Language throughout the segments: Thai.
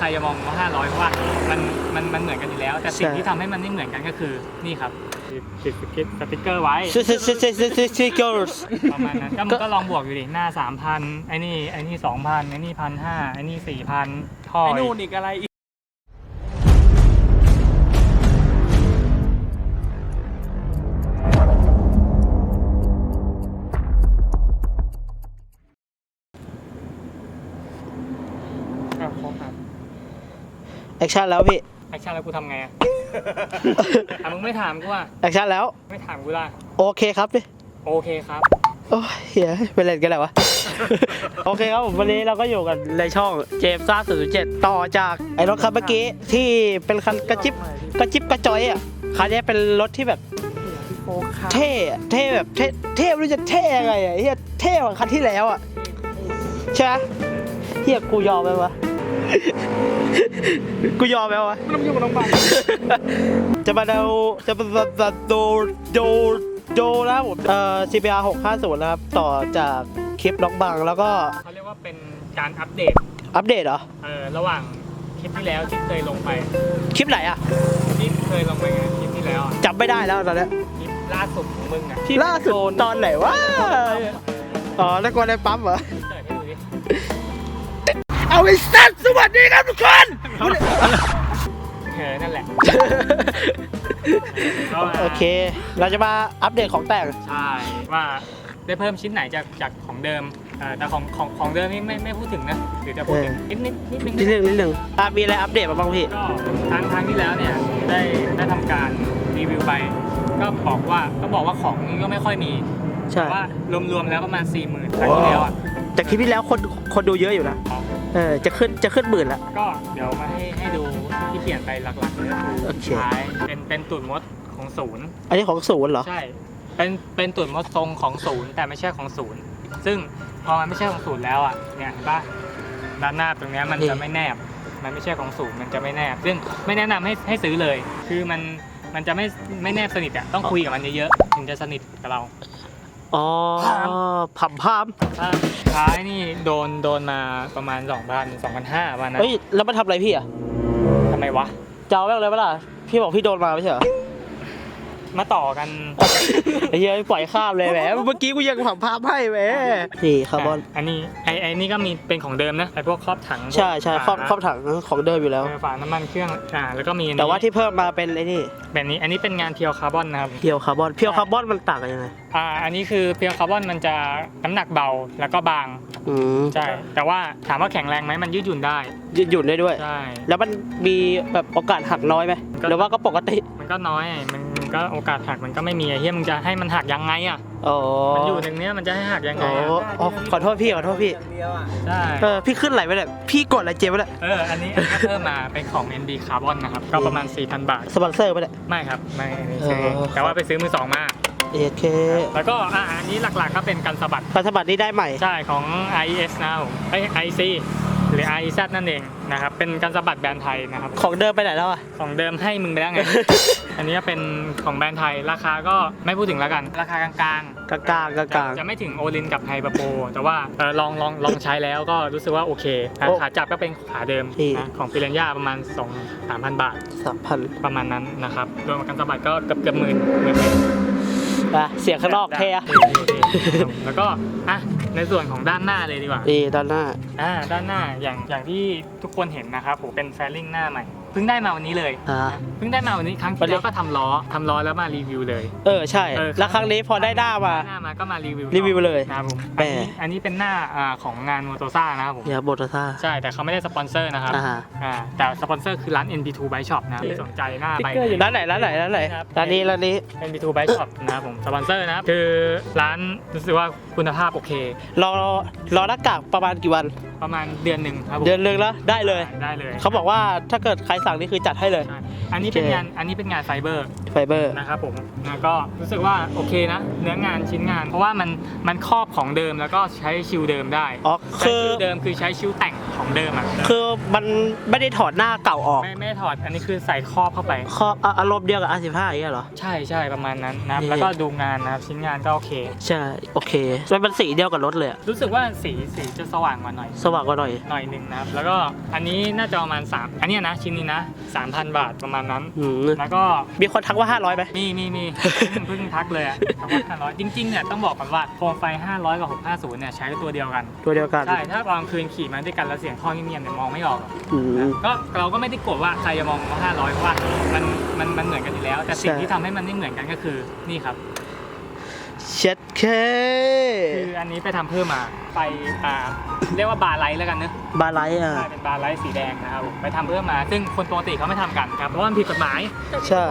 ใครจะมองว่า500เพราะว่ามันมันมันเหมือนกันอยู่แล้ว แต่สิ่งใช่ที่ทำให้มันไม่เหมือนกันก็คือนี่ครับติดสติ๊กสติ๊กเกอร์ไว้ซิซิซิซิซิซิซิเกิลส์ประมาณนั้นก็มันก็ลองบวกอยู่ดิหน้า 3,000ไอ้นี่ไอ้นี่2,000ไอ้นี่พันห้าไอ้นี่4,000ท่อไอ้อีนู่กนอีกอะไร แอคชั่นแล้วพี่ แอคชั่นแล้วกูทำไงอะอะมึงไม่ถามกูอะแอคชั่นแล้ว ไม่ถามกูล่ะโอเคครับพี่ โอเคครับ โอ้ยเฮียไปเล่นกันแล้ววะ โอเคครับผมวันนี้เราก็อยู่กันในช่องเจมส์ซ่า007ต่อจากไอ้รถคันเมื่อกี้ที่เป็นคันกระจิบกระจิบกระจอยอะคันนี้เป็นรถที่แบบโอ้ค่ะเท่อะเท่แบบเท่เท่ไม่รู้จะเท่ยังไงอะเฮียเท่กว่าคันที่แล้วอะใช่ไหมเฮียกูยอมไหมวะ กูยอมไหมวะไม่ต้องยุ่งกับน้องบังจะมาดูจะมาดูดูดูนะครับผมเอ่อ CPR 650นะครับ ต่อจากคลิปน้องบังแล้วก็เขาเรียกว่าเป็นการอัปเดต อัปเดตเหรอ เออ ระหว่างคลิปที่แล้วที่เคยลงไป คลิปไหนอะ ที่เคยลงไปไงคลิปที่แล้วอะจำไม่ได้แล้วตอนเนี้ยคลิปล่าสุดของมึงอะล่าสุดตอนไหนวะ อ๋อแล้วกวนในปั๊มเหรอ เปิดให้ดูดิ เอาไอ้สัตว์สวัสดีครับทุกคน เออนั่นแหละก็มาโอเค เราจะมาอัปเดตของแต่งใช่ว่าได้เพิ่มชิ้นไหนจากจากของเดิมเออแต่ของของของเดิมนี่ไม่ไม่พูดถึงนะหรือจะพูดถึงนิดนิดนิดนึงนิดนึงนิดนึงอะมีอะไรอัปเดตมาบ้างพี่ ก็ทางทางที่แล้วเนี่ยได้ได้ทำการรีวิวไป ก็บอกว่าก็บอกว่าของนี้ก็ไม่ค่อยมีใช่ แต่ว่ารวมๆแล้วประมาณ4 0,000ื่นครั้งที่แล้วอะแต่คลิปที่แล้วคนคนดูเยอะอยู่นะ เออจะขึ้นจะขึ้นหมื่นละ ก็เดี๋ยวมาให้ให้ดูที่เปลี่ยนไปหลักๆเลยก็คือโอเค ท้ายเป็นเป็นตุ่นมดของศูนย์ อันนี้ของศูนย์เหรอ ใช่ เป็นเป็นตุ่นมดทรงของศูนย์แต่ไม่ใช่ของศูนย์ ซึ่งพอมันไม่ใช่ของศูนย์แล้วอะ เนี่ยเห็นปะด้านหน้าตรงเนี้ยมันนี่ จะไม่แนบ มันไม่ใช่ของศูนย์มันจะไม่แนบ ซึ่งไม่แนะนำให้ให้ซื้อเลย คือมันมันจะไม่ไม่แนบสนิทอะ ต้องคุยกับมันเยอะๆ ถึงจะสนิทกับเรา อ๋อพามผัมพามถ้าท้ายนี่โดนโดนมาประมาณ 2,000 2,500วันนะเฮ้ยแล้วมันทำอะไรพี่อะทำไมวะจะเอาแม่งเลยปะล่ะพี่บอกพี่โดนมาไม่ใช่เหรอ มาต่อกันไอ้เหี้ยปล่อยข้ามเลยแหมเมื่อกี้กูยังผัมพามให้แหมนี่คาร์บอนอันนี้ไอไอนี่ก็มีเป็นของเดิมนะไอพวกครอบถังใช่ใช่ครอบฝาครอบถังของเดิมอยู่แล้วเออฝาน้ำมันเครื่องอ่าแล้วก็มีอันนี้แต่ว่าที่เพิ่มมาเป็นไอ้นี่แบบนี้อันนี้เป็นงานเพียวคาร์บอนนะครับเพียวคาร์บอนเพียวคาร์บอนมันต่างกันยังไงอ่าอันนี้คือเพียวคาร์บอนมันจะน้ำหนักเบาแล้วก็บางอืมใช่แต่ว่าถามว่าแข็งแรงไหมมันยืดหยุ่นได้ยืดหยุ่นได้ด้วยใช่แล้วมันมีแบบโอกาสหักน้อยไหมก็หรือว่าก็ปกติมันก็น้อยมัน มันก็โอกาสหักมันก็ไม่มีไอ้เฮียมึงจะให้มันหักยังไงอะอ๋อมันอยู่ตรงเนี้ยมันจะให้หักยังไงอ๋ออะอ๋อขอโทษพี่ขอโทษพี่อย่างเดียวอะใช่เออพี่ขึ้นไหลไปเลยพี่กดอะไรเจ็บไปเลยเอออันนี้อันนี้ก็เพิ่มมาเป็นของ NB คาร์บอนนะครับก็ประมาณ 4,000 บาท สปอนเซอร์ไปเลย ไม่ครับไม่ไม่ซื้อเออ แต่ว่าไปซื้อมือสองมาเอเคแล้วก็อ่าอันนี้หลักๆก็เป็นการสะบัดพันธบัตรนี้ได้ใหม่ ใช่ของ IES นะครับผมไอ IC หรือ IZ นั่นเองนะครับ เป็นการสะบัดแบรนด์ไทยนะครับ ของเดิมไปไหนแล้วอะ ของเดิมให้มึงไปแล้วไง อันนี้เป็นของแบรนด์ไทย ราคาก็ไม่พูดถึงแล้วกัน ราคากลางๆกลางกลางกลางกลางกลางจะไม่ถึงโอลินกับไฮบาโปแต่ว่าเออลองลองลองใช้แล้วก็รู้สึกว่าโอเคอะโอ้ขาจับก็เป็นขาเดิมนี่ นะของฟิเรนยาประมาณ 2 3 0 0 0 บาทสามพันประมาณนั้นนะครับรวมกับการสะบัดก็เกือบเกือบหมื่นหมื่นเมตรอะเสียงข้างนอกเท่อะแล้วก็อะ ในส่วนของด้านหน้าเลยดีกว่านี่ด้านหน้า อ่าด้านหน้าอย่างอย่างที่ทุกคนเห็นนะครับผมเป็นแฟลลิ่งหน้าใหม่เพิ่งได้มาวันนี้เลยอ่า เพิ่งได้มาวันนี้ครั้งวันที่นี้แล้วก็ทำล้อทำล้อแล้วมารีวิวเลย เออใช่ เออ แล้วครั้งนี้พอได้หน้ามา หน้ามาก็มารีวิวรีวิวเลยนะครับผมแหม อันนี้อันนี้เป็นหน้าอ่าของงานโมโตซ่านะครับผม อย่าบทซ่าใช่แต่เขาไม่ได้สปอนเซอร์นะครับอ่าอ่าแต่สปอนเซอร์คือร้าน NB2 Bike Shop นะครับที่สนใจหน้าใบร้านไหนร้านไหนร้านไหนครับ ร้านนี้ร้านนี้ NB2 Bike Shop นะครับผมสปอนเซอร์นะครับคือร้านรู้สึกว่าคุณภาพโอเค รอรอหน้ากากประมาณกี่วัน ประมาณเดือนหนึ่งครับผมเดือนหนึงแล้วได้เลย ได้เลย เขาบอกว่าถ้าเกิดใครสั่งนี่คือจัดให้เลยใช่อันนี้เป็นโอเคงานอันนี้เป็นงานไฟเบอร์ ไฟเบอร์นะครับผมนะก็รู้สึกว่าโอเคนะ เนื้องานชิ้นงาน เพราะว่ามันมันครอบของเดิมแล้วก็ใช้ชิวเดิมได้อ๋อใช้คือ ชิวเดิมคือใช้ชิวแต่งของเดิมอะคือมันไม่ได้ถอดหน้าเก่าออกไม่ไม่ถอดอันนี้คือใส่ครอบเข้าไป ครอบอะอารมณ์เดียวกับ R15 อย่างเงี้ยเหรอ ใช่ใช่ประมาณนั้นนะครับนี่แล้วก็ดูงานนะครับชิ้นงานก็โอเค ใช่ โอเคมันเป็นสีเดียวกับรถเลยอะรู้สึกว่าสีสีจะสว่างกว่าหน่อย สว่างกว่าหน่อย หน่อยหนึ่งนะครับ แล้วก็อันนี้น่าจะประมาณ3อันเนี้ยนะชิ้นนี้นะ3,000 บาทประมาณนั้น อืมแล้วก็มีคนทักว่า500ไหม มีมีมีเพิ่งเพิ่งทักเลยอะคำว่า500จริงๆเนี่ยต้องบอกก่อนว่าโคมไฟ 500 กับ 650 เนี่ยใช้ตัวเดียวกัน ตัวเดียวกันใช่ ถ้าตอนกลางคืนขี่มาด้วยกันแล้วเสียงท่อเงียบๆเนี่ยมองไม่ออกหรอกอืม ก็เราก็ไม่ได้โกรธว่าใครจะมองว่า 500เพราะว่ามันมันมันเหมือนกันอยู่แล้ว แต่สิ่งใช่ ที่ทำให้มันไม่เหมือนกันก็คือนี่ครับ เช็ดเคคืออันนี้ไปทำเพิ่มมาไปอ่าเรียกว่าบาร์ไลท์แล้วกันเนอะบาไลท์อะ ใช่เป็นบาร์ไลท์สีแดงนะครับผมไปทำเพิ่มมา ซึ่งคนปกติเขาไม่ทำกันครับเพราะว่ามันผิดกฎหมาย ใช่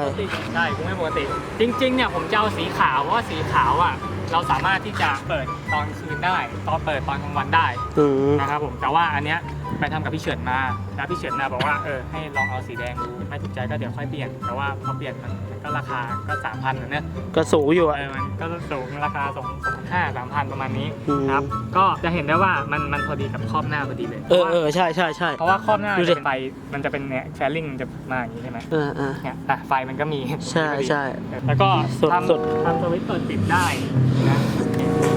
ใช่กูไม่ปกติ จริงๆเนี่ยผมจะเอาสีขาวเพราะว่าสีขาวอะเราสามารถที่จะเปิดตอนคืนได้ ตอนเปิดตอนกลางวันได้อืมนะครับผมแต่ว่าอันเนี้ยไปทำกับพี่เฉินมาแล้วพี่เฉินมาบอกว่าเออให้ลองเอาสีแดงดูไม่ถูกใจก็เดี๋ยวค่อยเปลี่ยนแต่ว่าพอเปลี่ยนมันมันก็ราคาก็สามพันนะเนี่ยก็สูงอยู่อะเออมันก็สูงราคาสองสองห้าสามพันประมาณนี้อืม ครับ ก็จะเห็นได้ว่ามันมันพอดีกับครอบหน้าพอดีเลยเออเออใช่ใช่ใช่ เพราะว่าครอบหน้าดูดิ จะเป็นไฟมันจะเป็นเนี่ยแฟลิงมันจะมาอย่างนี้ใช่ไหมเออเออเนี่ยอะไฟมันก็มี ใช่ใช่ แล้วก็สุดทสุดำทำสวิตช์เปิดปิดได้นะ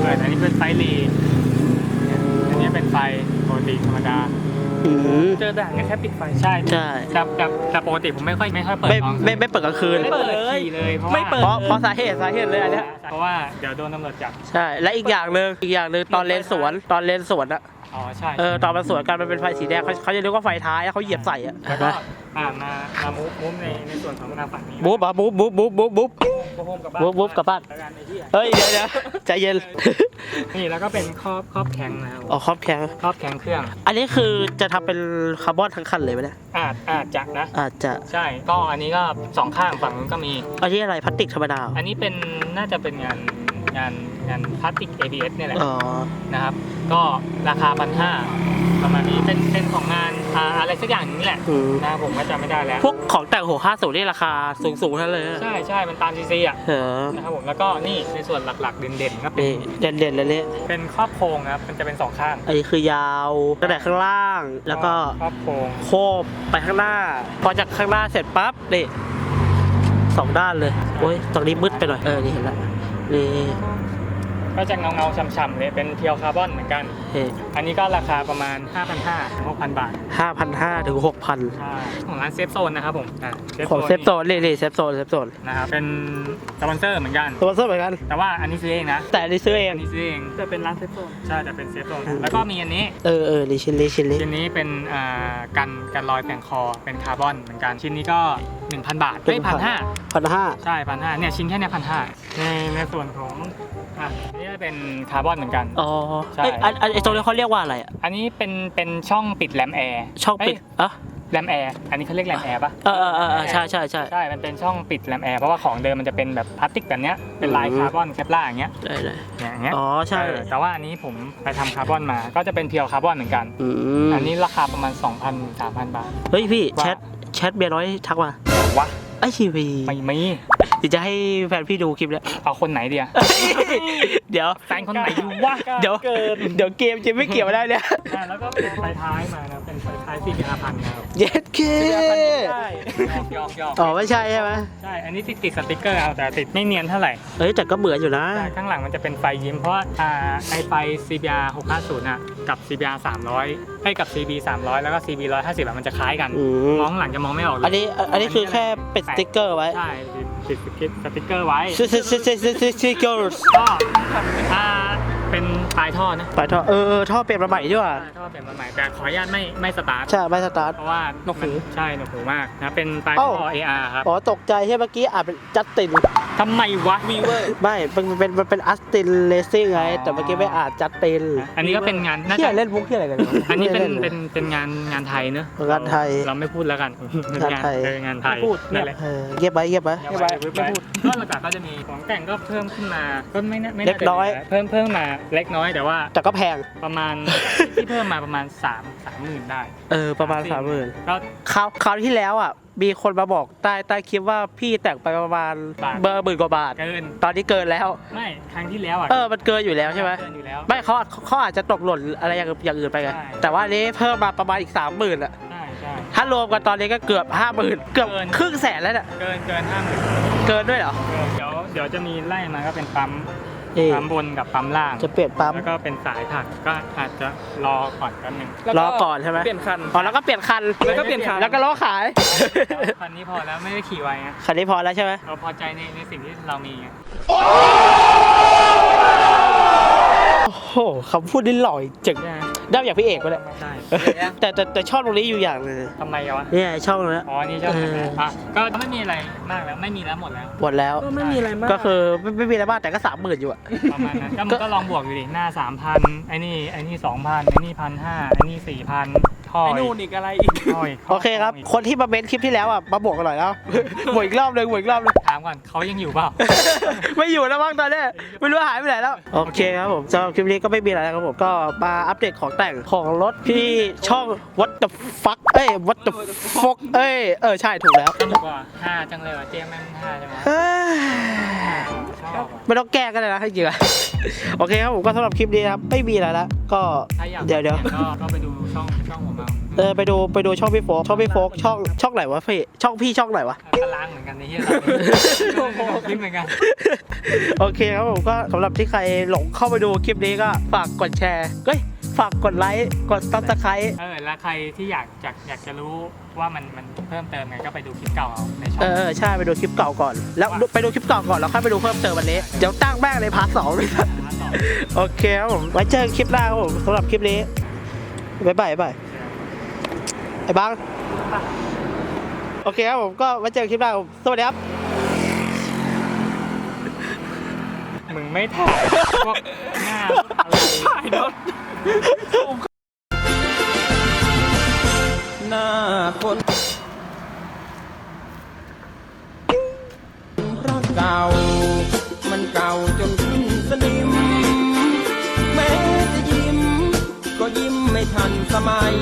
เปิดอันนี้เป็นไฟรีเนี่ยอันนี้เป็นไฟปกติธรรมดา อืมเจอด่านก็แค่ปิดไฟใช่ใช่แต่แต่แต่ปกติผมไม่ค่อยไม่ค่อยเปิดไม่ตอนไม่ไม่เปิดกลางคืน ไม่เปิดขี่เลยเพราะว่าไม่เปิด เพราะเพราะสาเหตุสาเหตุเลยอันเนี้ยเพราะว่าเดี๋ยวโดนตำรวจจับใช่ และอีกอย่างหนึ่งอีกอย่างหนึ่งตอนเลนสวนตอนเลนสวนอะอ๋อใช่เออตอนมันสวนกันมันเป็นไฟสีแดงเขาเขาจะเรียกว่าไฟท้ายแล้วเขาเหยียบใส่อะแล้วก็อ่ามามามูฟมูฟในในส่วนของนาฝั่งนี้ บุ๊บอะบุ๊บบุ๊บบุ๊บบุ๊บบุ๊บ โฮมกลับบ้านบุ๊บบุ๊บกลับบ้าน แล้วกันไอ้เหี้ยเฮ้ยเดี๋ยวเดี๋ยวใจเย็นนี่แล้วก็เป็นครอบครอบแข็งนะครับอ๋อครอบแข็ง ครอบแข็งเครื่องอันนี้คือจะทำเป็นคาร์บอนทั้งคันเลยไหมเนี่ยอาจอาจจะนะ อาจจะใช่ ก็อันนี้ก็สองข้างฝั่งนู้นก็มี อันนี้อะไรพลาสติกธรรมดาเหรออันนี้เป็นน่าจะเป็นงานงาน งานพลาสติก ABS เนี่ยแหละอ๋อ นะครับ ก็ราคาพันห้าประมาณนี้เป็นเป็นของงานอ่าอะไรสักอย่างนี้แหละอืม นะครับผมก็จำไม่ได้แล้ว พวกของแต่งหัวค่าสูงนี่ราคาสูงสูงๆทั้งนั้นเลยนะใช่ใช่มันตามซีซีอะเออนะครับผมแล้วก็นี่ในส่วนหลักๆ เด่นๆก็เป็นนี่เด่นเด่นๆเลยเนี่ยเป็นครอบโครงนะครับมันจะเป็นสองข้างอันนี้คือยาวตั้งแต่ข้างล่าง แล้วก็ครอบโครง โคบไปข้างหน้า พอจากข้างหน้าเสร็จปั๊บนี่สองด้านเลย โอ้ยตรงนี้มืดไปหน่อย เออ นี่เห็นแล้วนี่ ก็จะเงาเงาๆช้ำๆเลยเป็นเพียวคาร์บอนเหมือนกันเฮ้อันนี้ก็ราคาประมาณ 5,500ถึง6,000 บาทห้าพันห้าถึงหกพันใช่ของร้านเซฟโซนนะครับผมอะของเซฟโซนนี่นี่เซฟโซนเซฟโซนนะครับเป็นสปอนเซอร์เหมือนกันตัวเซอร์เหมือนกัน แต่ว่าอันนี้ซื้อเองนะ แต่อันนี้ซื้อเอง อันนี้ซื้อเองแต่เป็นร้านเซฟโซนใช่แต่เป็นเซฟโซนนะแล้วก็มีอันนี้ เออเออนี่ชิ้นนี้ชิ้นนี้ชิ้นนี้เป็นอ่ากันกันรอยแผงคอเป็นคาร์บอนเหมือนกัน ชิ้นนี้ก็ 1,000 บาทเอ้ยพันห้าพันห้า ใช่พันห้าเนี่ยชิ้นแค่เนี้พันห้าในในส่วนของอะ อันนี้เป็นคาร์บอนเหมือนกัน อ๋อใช่ เอ้ยอันอันไอตรงนี้เขาเรียกว่าอะไรอะอันนี้เป็นเป็นช่องปิดแรมแอร์ช่องปิดอะแรมแอร์อันนี้เขาเรียกแรมแอร์ปะเออเออเออเออใช่ใช่ใช่ใช่มันเป็นช่องปิดแรมแอร์เพราะว่าของเดิมมันจะเป็นแบบพลาสติกแบบเนี้ยเป็นลายอืมคาร์บอนแคปล่าอย่างเงี้ยได้เลยเนี่ยอย่างเงี้ยอ๋อใช่เออแต่ว่าอันนี้ผมไปทำคาร์บอนมาก็จะเป็นเพียวคาร์บอนเหมือนกัน อืมอันนี้ราคาประมาณ 2,000 3,000 บาท เฮ้ยพี่ว่า แชทแชทเบียร์น้อยทักมา วะไอชีวีไม่มี เดี๋ยวจะให้แฟนพี่ดูคลิปแล้ว เอาคนไหนเดียเดี๋ยวแฟนคนไหนอยู่วะเดี๋ยวเดี๋ยวเกมจะไม่เกี่ยวได้เนี่ยอ่าแล้วก็เป็นไฟท้ายมานะเป็นไฟท้ายสี่ห้าพันนะครับเย็ดเคได้ยอกยอกยอกอ๋อไม่ใช่ใช่ไหมใช่อันนี้ติดติดสติกเกอร์เอาแต่ติดไม่เนียนเท่าไหร่เอ้ยแต่ก็เหมือนอยู่นะใช่ข้างหลังมันจะเป็นไฟยิ้มเพราะว่าอ่าไอไฟ CBR 650อะกับ CBR 300ให้กับ CB 300 แล้วก็ CB 150อะมันจะคล้ายกันอืมมองข้างหลังจะมองไม่ออกเลยอันนี้อันนี้คือแค่เป็นสติ๊กเกอร์ไว้ใช่ ติดติดสติกเกอร์ไว้สติ๊กสติ๊กสติ๊กสติ๊กเกอร์ก็อ่าเป็นปลายท่อนะปล่อยท่อเออเออท่อเปลี่ยนมาใหม่ดีกว่าท่อเปลี่ยนมาใหม่แต่ขออนุญาตไม่ไม่สตาร์ทใช่ไม่สตาร์ท เพราะว่าหนวกหูมันใช่หนวกหูมากนะเป็นปลายเอ้าท่อ AR ครับ อ๋อตกใจใช่เมื่อกี้อ่านเป็นจัสติน ทำไมวะวีเวอร์ ไม่มันเป็นมันเป็นอัสตินเลสซิ่งไงแต่เมื่อกี้ไม่อ่านจัสตินอันนี้ก็เป็นงานน่าที่จะเล่นมุกที่อะไรกันวะอันนี้เป็นไม่ได้เป็นเป็นงานงานไทยเนอะงานไทยเราไม่พูดแล้วกันงานไทย เอองานไทยไม่พูด นั่นแหละเออเงียบไว้เงียบไว้ไม่พูดไม่พูดก็หลักๆก็จะมีของแต่งก็เพิ่มขึ้นมาก็ไม่น่าไม่น่าเล็กน้อยจะเพิ่มเพิ่มมาเล็กน้อยแต่ว่าแต่ก็แพง ประมาณที่เพิ่มมาประมาณ3 3หมื่นได้เออ ประมาณสามหมื่นก็คราวคราวที่แล้วอะ มีคนมาบอกใต้ใต้คลิปว่าพี่แต่งไปประมาณบาท เบอร์หมื่นกว่าบาท เกิน ตอนนี้เกินแล้ว ไม่ครั้งที่แล้วอะเออมันเกินอยู่แล้วใช่ไหมเกินอยู่แล้ว ไม่เขาเขาอาจจะตกหล่นอะไรอย่างอย่างอื่นไปไงใช่ แต่ว่าอันนี้เพิ่มมาประมาณอีกสามหมื่นอะใช่ใช่ ถ้ารวมกันตอนนี้ก็เกือบห้าหมื่นเกือบเกิน ครึ่งแสนแล้วเนี่ยเกินเกินห้าหมื่นเกินด้วยเหรอเดี๋ยวเดี๋ยวจะมีไล่มาก็เป็นปั๊ม เอ๊ะปั๊มบนกับปั๊มล่าง จะเปลี่ยนปั๊ม แล้วก็เป็นสายผักก็อาจจะรอก่อนแป๊บหนึงแล้วรอก่อนใช่ไหมเปลี่ยนคัน อ๋อแล้วก็เปลี่ยนคัน แล้วก็เปลี่ยนคัน แล้วก็ล้อขาย คันนี้พอแล้วไม่ได้ขี่ไวไงคันนี้พอแล้วใช่ไหมเราพอใจในในสิ่งที่เรามีไงโอ้โหคำพูดนี่หล่อจริงใช่ ไหมได้อย่างพี่เอกก็ได้ใช่แต่แต่แต่ชอบตรงนี้อยู่อย่างหนึงทำไมวะเนี่ยช่องตรงนี้ อ๋อนี่ชอบเออ อะก็ไม่มีอะไรมากแล้วไม่มีแล้วหมดแล้ว หมดแล้ว ก็ไม่มีอะไรมากก็คือไม่ไม่มีอะไรมากแต่ก็สามหมื่นอยู่อะ ประมาณนั้นก็มันก็ลองบวกอยู่ดิหน้าสามพันไอ้นี่ไอ้นี่สองพันไอ้นี่พันห้าไอ้นี่สี่พัน ท่อไอ้อีนู่นกอีกอะไรอีก ท่ออีกโอเคครับคนที่มาเม้นคลิปที่แล้วอะ มาบวกกันหน่อยแล้ว บวกอีกรอบเลยบวกอีกรอบเลย ถามก่อนเขายังอยู่เปล่า ไม่อยู่แล้วมั้งตอนนี้ไม่รู้หายไปไหนแล้ว โอเคครับผมสำหรับคลิปนี้ก็ไม่มีอะไรครับผม ก็มาอัปเดตของแต่งของรถที่ช่อง what the fuck เอ้ย what the fuck เอ้ย เออ ใช่ถูกแล้ว สนุกว่ะห้าจังเลยว่ะเจมแม่งห้าจังวะ เอ้ยชอบว่ะ ไม่ต้องแก้กันเลยนะจริงๆอะโอเคครับผมก็สำหรับคลิปนี้นะครับไม่มีอะไรแล้วก็ถ้าอยากเดี๋ยวเดี๋ยวก็ก็ไปดูช่องช่องผมเอาเออไปดูไปดูช่องพี่โฟกช่องพี่โฟกช่องช่องไหนวะพี่ช่องพี่ช่องไหนวะก็ล้างเหมือนกันในเฮียเราคลิปเหมือนกัน โอเคครับผมก็สำหรับที่ใครหลงเข้าไปดูคลิปนี้ก็ฝากกดแชร์เฮ้ย ฝากกดไลค์กดซับสไครต์เออแล้วใครที่อยากอยากอยากจะรู้ว่ามันมันเพิ่มเติมไงก็ไปดูคลิปเก่าเอาในช่อเองอเออใช่ไปดูคลิปเก่าก่อน แล้วไปดูคลิปเก่าก่อนแล้วค่อยไปดูเพิ่มเติมวันนี้เดี๋ยวตั้งแม่งในพาร์ทสองเลยมาต่อโอเคครับผมไว้เจอกันคลิปหน้าครับผมสำหรับคลิปนี้บ๊ายบายบ๊ายบายไอ้บังโอเคครับผมก็ไว้เจอกันคลิปหน้าครับผมสวัสดีครับ มึงไม่ถ่ายพวกหน้าอะไรถ่ายรถ หน้าคนรักเก่า มันเก่าจนสิ้นสนิม แม้จะยิ้ม ก็ยิ้มไม่ทันสมัย